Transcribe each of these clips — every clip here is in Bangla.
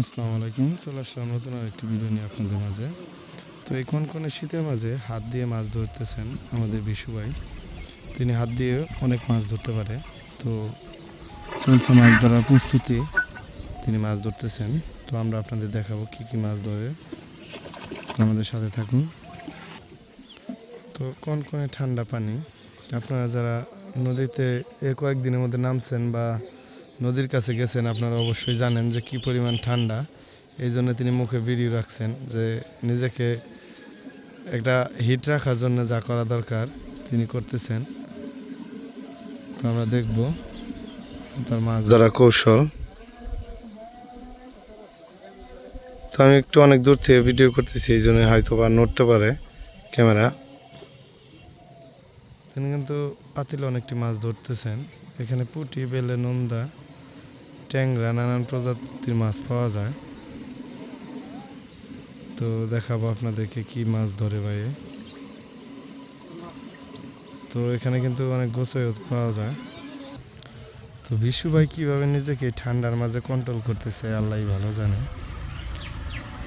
আসসালামু আলাইকুম। চলে আসলাম নতুন আরেকটি ভিডিও নিয়ে আপনাদের মাঝে। তো এই কনকনে শীতের মাঝে হাত দিয়ে মাছ ধরতেছেন আমাদের বিশু ভাই? তিনি হাত দিয়ে অনেক মাছ ধরতে পারে। তো চলছে মাছ ধরার প্রস্তুতি। তিনি মাছ ধরতেছেন। তো আমরা আপনাদের দেখাবো কি কি মাছ ধরে। আমাদের সাথে থাকুন। তো কনকনে ঠান্ডা পানি? আপনারা যারা নদীতে এ কয়েকদিনের মধ্যে নামছেন বা নদীর কাছে গেছেন আপনারা অবশ্যই জানেন যে কি পরিমাণ ঠান্ডা। এই জন্য তিনি মুখে বিড়ি রাখছেন যে নিজেকে একটা হিট রাখার জন্য যা করা দরকার তিনি করতেছেন। তো আমরা দেখব তার মাছ ধরা কৌশল। তো আমি একটু অনেক দূর থেকে ভিডিও করতেছি এই জন্য হয়তো বা নড়তে পারে ক্যামেরা। তিনি কিন্তু পাতিলে অনেকটি মাছ ধরতেছেন। এখানে পুঁটি বেলে নন্দা ট্যাংরা, নানান প্রজাতির মাছ পাওয়া যায়। তো দেখাবো আপনাদেরকে কি মাছ ধরে ভাইয়ে তো এখানে কিন্তু অনেক গোছায় পাওয়া যায়। তো বিশু ভাই কীভাবে নিজেকে ঠান্ডার মাঝে কন্ট্রোল করতেছে আল্লাহ ভালো জানে।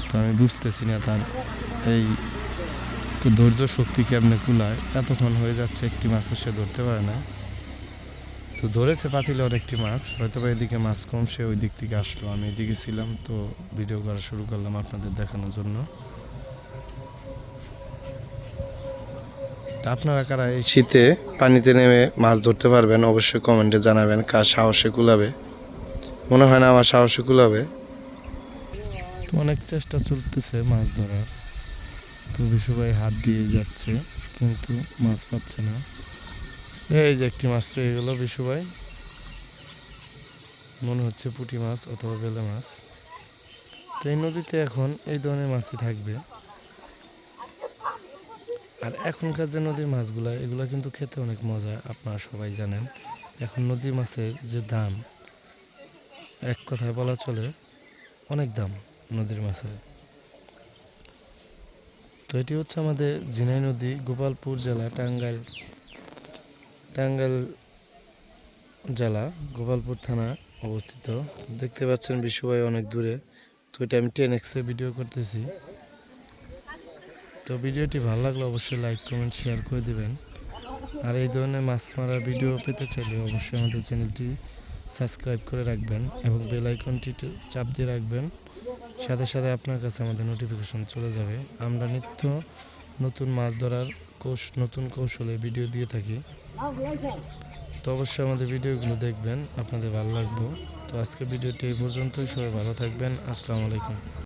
তো আমি বুঝতেছি না তার এই ধৈর্য শক্তি কেমনে কুলায়, এতক্ষণ হয়ে যাচ্ছে একটি মাছও সে ধরতে পারে না। তো ধরেছে পাতিলে একটি মাছ হয়তো বা এদিকে মাছ কম সে ওই দিক থেকে আসলো। আমি এদিকে ছিলাম, তো ভিডিও করা শুরু করলাম আপনাদের দেখানোর জন্য। আপনারা কারা এই শীতে পানিতে নেমে মাছ ধরতে পারবেন, অবশ্যই কমেন্টে জানাবেন কার সাহসে কুলাবে। মনে হয় না আমার সাহসে কুলাবে। তো অনেক চেষ্টা চলতেছে মাছ ধরার। তো ভাই হাত দিয়ে যাচ্ছে, কিন্তু মাছ পাচ্ছে না। এই যে একটি মাছ পেয়ে গেল বিশু ভাই। মনে হচ্ছে পুঁটি মাছ অথবা বেলে মাছ। তো এই নদীতে এখন এই ধরনের মাছই থাকবে। আর এখনকার যে নদীর মাছগুলা, এগুলো কিন্তু খেতে অনেক মজা, আপনারা সবাই জানেন। এখন নদীর মাছের যে দাম, এক কথায় বলা চলে, অনেক দাম নদীর মাছের। তো এটি হচ্ছে আমাদের ঝিনাই নদী, গোপালপুর জেলা, টাঙ্গাইল টাঙ্গাইল জেলা গোপালপুর থানা অবস্থিত। দেখতে পাচ্ছেন বিশ্বভাই অনেক দূরে। তো এটা আমি টেন এক্সে ভিডিও করতেছি। তো ভিডিওটি ভালো লাগলে অবশ্যই লাইক কমেন্ট শেয়ার করে দিবেন। আর এই ধরনের মাছ মারা ভিডিও পেতে চাইলে অবশ্যই আমাদের চ্যানেলটি সাবস্ক্রাইব করে রাখবেন এবং বেল আইকনটি চাপ দিয়ে রাখবেন। সাথে সাথে আপনার কাছে আমাদের নোটিফিকেশন চলে যাবে। আমরা নিত্য নতুন মাছ ধরার কৌশ নতুন কৌশলে ভিডিও দিয়ে থাকি। তো অবশ্যই আমাদের ভিডিওগুলো দেখবেন, আপনাদের ভালো লাগবে। তো আজকে ভিডিওটি এই পর্যন্তই, সবাই ভালো থাকবেন, আসসালামু আলাইকুম।